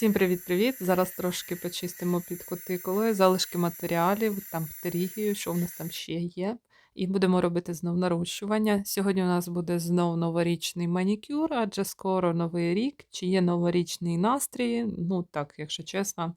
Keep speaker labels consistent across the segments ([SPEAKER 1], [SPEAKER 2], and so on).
[SPEAKER 1] Всім привіт-привіт! Зараз трошки почистимо під кутикулою, залишки матеріалів, там птерігію, що в нас там ще є. І будемо робити знов нарощування. Сьогодні у нас буде знов новорічний манікюр, адже скоро новий рік. Чи є новорічний настрій? Ну так, якщо чесно,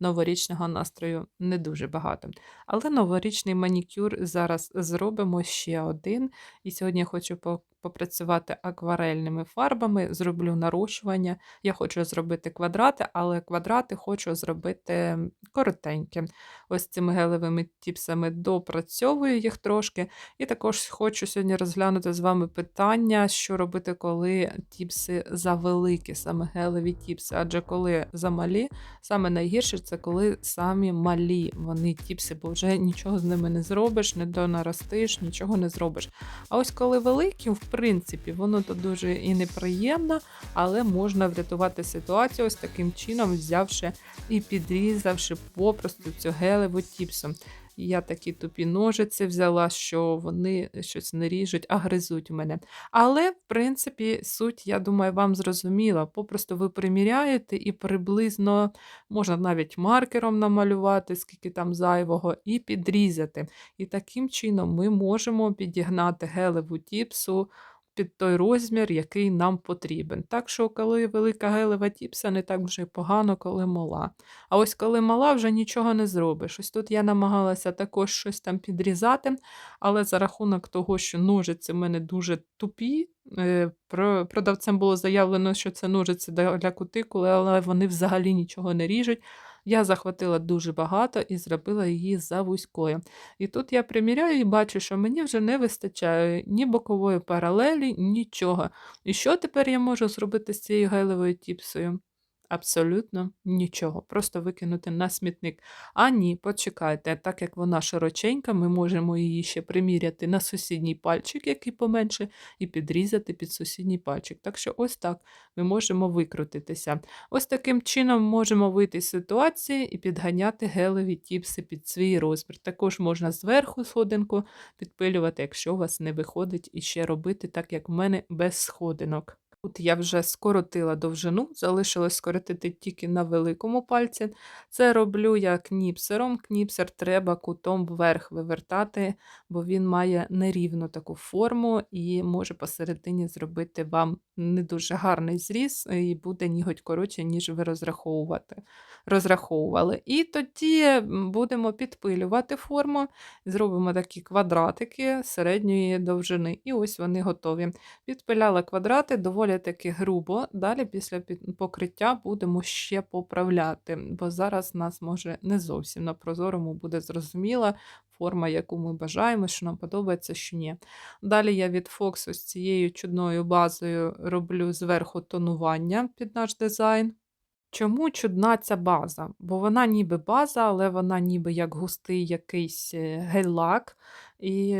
[SPEAKER 1] новорічного настрою не дуже багато. Але новорічний манікюр зараз зробимо ще один. І сьогодні я хочу попрацювати акварельними фарбами, зроблю нарощування. Я хочу зробити квадрати, але квадрати хочу зробити коротенькі. Ось цими гелевими тіпсами допрацьовую їх трошки. І також хочу сьогодні розглянути з вами питання, що робити, коли тіпси завеликі, саме гелеві тіпси. Адже коли замалі, саме найгірше це коли самі малі вони тіпси, бо вже нічого з ними не зробиш, не донаростиш, нічого не зробиш. А ось коли великі, в принципі, воно то дуже і неприємно, але можна врятувати ситуацію ось таким чином, взявши і підрізавши попросту цю гелеву тіпсу. Я такі тупі ножиці взяла, що вони щось не ріжуть, а гризуть мене. Але, в принципі, суть, я думаю, вам зрозуміла. Попросту ви приміряєте і приблизно можна навіть маркером намалювати, скільки там зайвого, і підрізати. І таким чином ми можемо підігнати гелеву тіпсу під той розмір, який нам потрібен. Так що, коли велика гелева тіпса, не так вже погано, коли мала. А ось коли мала, вже нічого не зробиш. Ось тут я намагалася також щось там підрізати, але за рахунок того, що ножиці в мене дуже тупі, е, продавцем було заявлено, що це ножиці для для кутикули, але вони взагалі нічого не ріжуть. Я захватила дуже багато і зробила її за вузькою. І тут я приміряю і бачу, що мені вже не вистачає ні бокової паралелі, нічого. І що тепер я можу зробити з цією гелевою тіпсою? Абсолютно нічого, просто викинути на смітник. А ні, почекайте, так як вона широченька, ми можемо її ще приміряти на сусідній пальчик, який поменше, і підрізати під сусідній пальчик. Так що ось так ми можемо викрутитися. Ось таким чином можемо вийти з ситуації і підганяти гелеві тіпси під свій розмір. Також можна зверху сходинку підпилювати, якщо у вас не виходить, і ще робити так, як в мене без сходинок. Тут я вже скоротила довжину, залишилось скоротити тільки на великому пальці. Це роблю я кніпсером. Кніпсер треба кутом вверх вивертати, бо він має нерівну таку форму і може посередині зробити вам не дуже гарний зріз, і буде ніготь коротше, ніж ви розраховувати. розраховували. І тоді будемо підпилювати форму, зробимо такі квадратики середньої довжини. І ось вони готові. Підпиляла квадрати доволі таки грубо. Далі після покриття будемо ще поправляти, бо зараз нас може не зовсім на прозорому буде зрозуміла форма, яку ми бажаємо, що нам подобається, що ні. Далі я від Fox з цією чудною базою роблю зверху тонування під наш дизайн. Чому чудна ця база? Бо вона ніби база, але вона ніби як густий якийсь е, гель-лак, і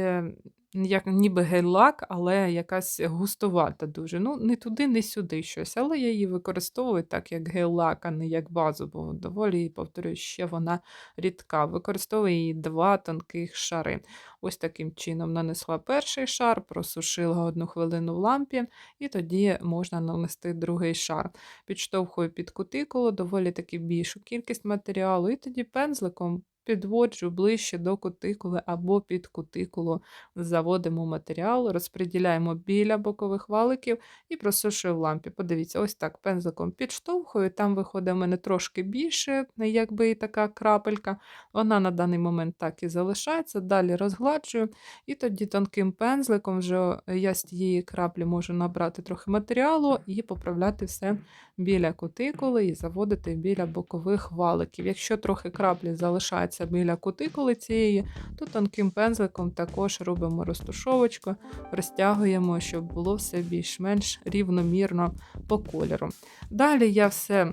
[SPEAKER 1] як ніби гель-лак, але якась густувата дуже. Ну, не туди, не сюди щось. Але я її використовую так, як гель-лак, а не як базу, бо доволі, повторюю, ще вона рідка. Використовую її два тонких шари. Ось таким чином нанесла перший шар, просушила одну хвилину в лампі, і тоді можна нанести другий шар. Підштовхую під кутикулу, доволі таки більшу кількість матеріалу, і тоді пензликом підводжу ближче до кутикули або під кутикулу. Заводимо матеріал, розподіляємо біля бокових валиків і просушую в лампі. Подивіться, ось так пензликом підштовхую, там виходить в мене трошки більше, якби і така крапелька. Вона на даний момент так і залишається. Далі розгладжую, і тоді тонким пензликом вже я з тієї краплі можу набрати трохи матеріалу і поправляти все біля кутикули і заводити біля бокових валиків. Якщо трохи краплі залишається біля кутикули цієї, то тонким пензликом також робимо розтушовочку, розтягуємо, щоб було все більш-менш рівномірно по кольору. Далі я все,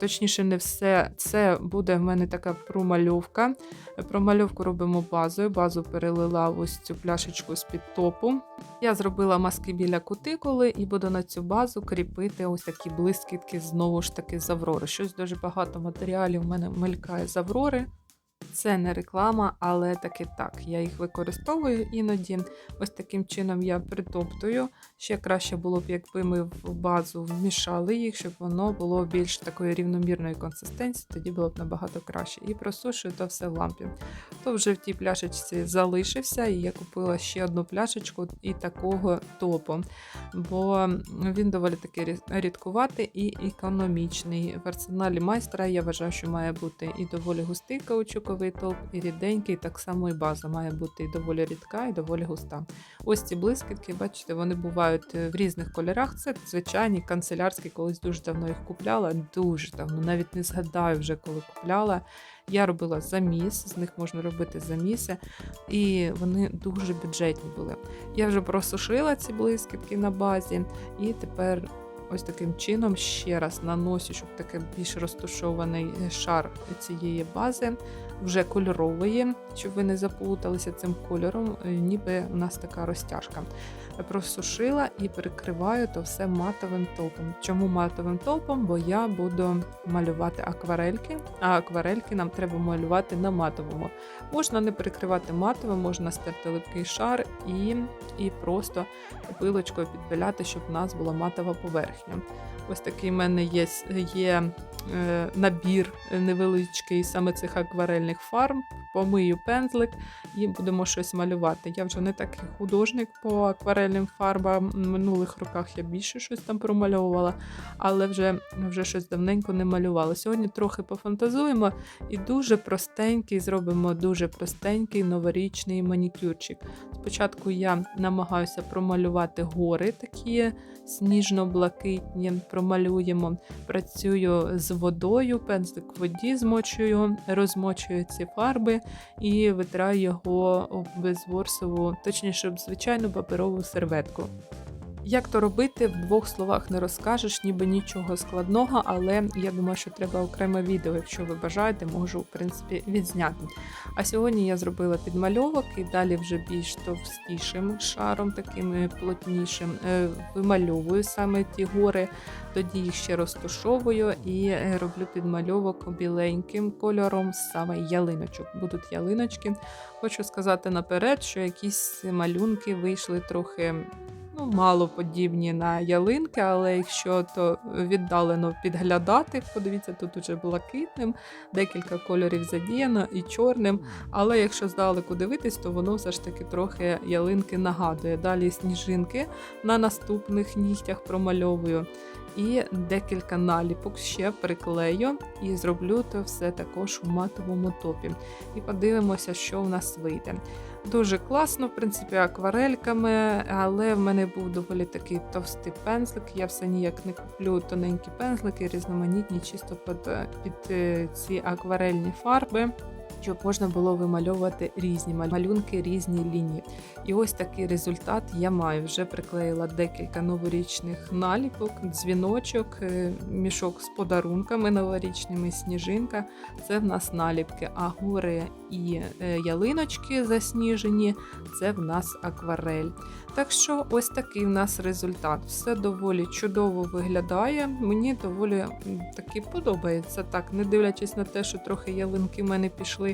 [SPEAKER 1] точніше, не все, це буде в мене така промальовка. Промальовку робимо базою. Базу перелила в ось цю пляшечку з-під топу. Я зробила маски біля кутикули і буду на цю базу кріпити ось такі блискітки знову ж таки з Аврори. Щось дуже багато матеріалів в мене мелькає з Аврори. Це не реклама, але таки так. Я їх використовую іноді. Ось таким чином я притоптую. Ще краще було б, якби ми в базу вмішали їх, щоб воно було більш такої рівномірної консистенції, тоді було б набагато краще. І просушую то все в лампі. То вже в тій пляшечці залишився, і я купила ще одну пляшечку і такого топу, бо він доволі таки рідкуватий і економічний. В арсеналі майстра я вважаю, що має бути і доволі густий каучуковий топ, і ріденький, так само і база має бути і доволі рідка, і доволі густа. Ось ці блискітки, бачите, вони бувають в різних кольорах. Це звичайні канцелярські, колись дуже давно їх купляла, дуже давно, навіть не згадаю вже, коли купляла. Я робила заміс, з них можна робити заміси, і вони дуже бюджетні були. Я вже просушила ці блискітки на базі, і тепер ось таким чином ще раз наносю, щоб такий більш розташований шар цієї бази, вже кольорової, щоб ви не заплуталися цим кольором, е, ніби у нас така розтяжка. Просушила і перекриваю то все матовим топом. Чому матовим топом? Бо я буду малювати акварельки, а акварельки нам треба малювати на матовому. Можна не перекривати матовим, можна стерти липкий шар і, і просто пилочкою підпиляти, щоб у нас була матова поверхня. Ось такий в мене є, є е, набір невеличкий саме цих акварельних фарб. Помию пензлик і будемо щось малювати. Я вже не такий художник по акварельним фарбам. В минулих роках я більше щось там промальовувала, але вже, вже щось давненько не малювала. Сьогодні трохи пофантазуємо і дуже простенький, зробимо дуже простенький новорічний манікюрчик. Спочатку я намагаюся промалювати гори такі сніжно-блакитні, промалюємо. Працюю з водою, пензлик в воді змочую, розмочую ці фарби і витираю його об безворсову, точніше, об звичайну паперову серветку. Як то робити, в двох словах не розкажеш, ніби нічого складного, але я думаю, що треба окреме відео, якщо ви бажаєте, можу в принципі відзняти. А сьогодні я зробила підмальовок і далі вже більш товстішим шаром, таким е, плотнішим, е, вимальовую саме ті гори, тоді їх ще розтушовую і е, роблю підмальовок біленьким кольором саме ялиночок. Будуть ялиночки. Хочу сказати наперед, що якісь малюнки вийшли трохи ну, мало подібні на ялинки, але якщо то віддалено підглядати, подивіться, тут уже блакитним, декілька кольорів задіяно і чорним. Але якщо здалеку дивитись, то воно все ж таки трохи ялинки нагадує. Далі сніжинки на наступних нігтях промальовую. І декілька наліпок ще приклею і зроблю то все також у матовому топі. І подивимося, що в нас вийде. Дуже класно, в принципі, акварельками, але в мене був доволі такий товстий пензлик. Я все ніяк не куплю тоненькі пензлики, різноманітні, чисто під, під е, ці акварельні фарби. Щоб можна було вимальовувати різні малюнки, різні лінії. І ось такий результат я маю. Вже приклеїла декілька новорічних наліпок, дзвіночок, е, мішок з подарунками новорічними, сніжинка. Це в нас наліпки, а гори і е, ялиночки засніжені це в нас акварель. Так що ось такий в нас результат. Все доволі чудово виглядає. Мені доволі таки подобається так, не дивлячись на те, що трохи ялинки в мене пішли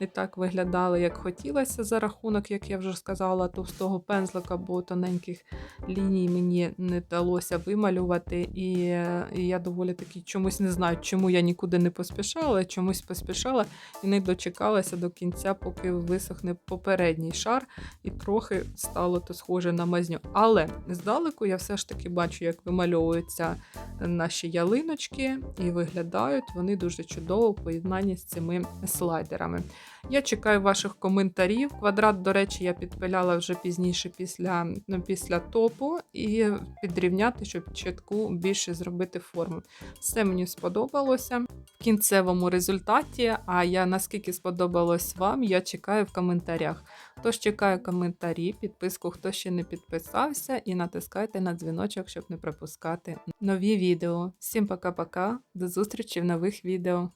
[SPEAKER 1] не так виглядали, як хотілося за рахунок, як я вже сказала, товстого пензлика, бо тоненьких ліній мені не вдалося вималювати. І, і я доволі таки чомусь не знаю, чому я нікуди не поспішала, чомусь поспішала і не дочекалася до кінця, поки висохне попередній шар, і трохи стало то схоже на мазню. Але здалеку я все ж таки бачу, як вимальовуються наші ялиночки, і виглядають вони дуже чудово в поєднанні з цими слайдерами. Я чекаю ваших коментарів. Квадрат, до речі, я підпиляла вже пізніше після, ну, після топу і підрівняти, щоб чітку більше зробити форму. Все мені сподобалося в кінцевому результаті. А я наскільки сподобалось вам, я чекаю в коментарях. Тож чекаю коментарі, підписку, хто ще не підписався, і натискайте на дзвіночок, щоб не пропускати нові відео. Всім пока-пока, до зустрічі в нових відео.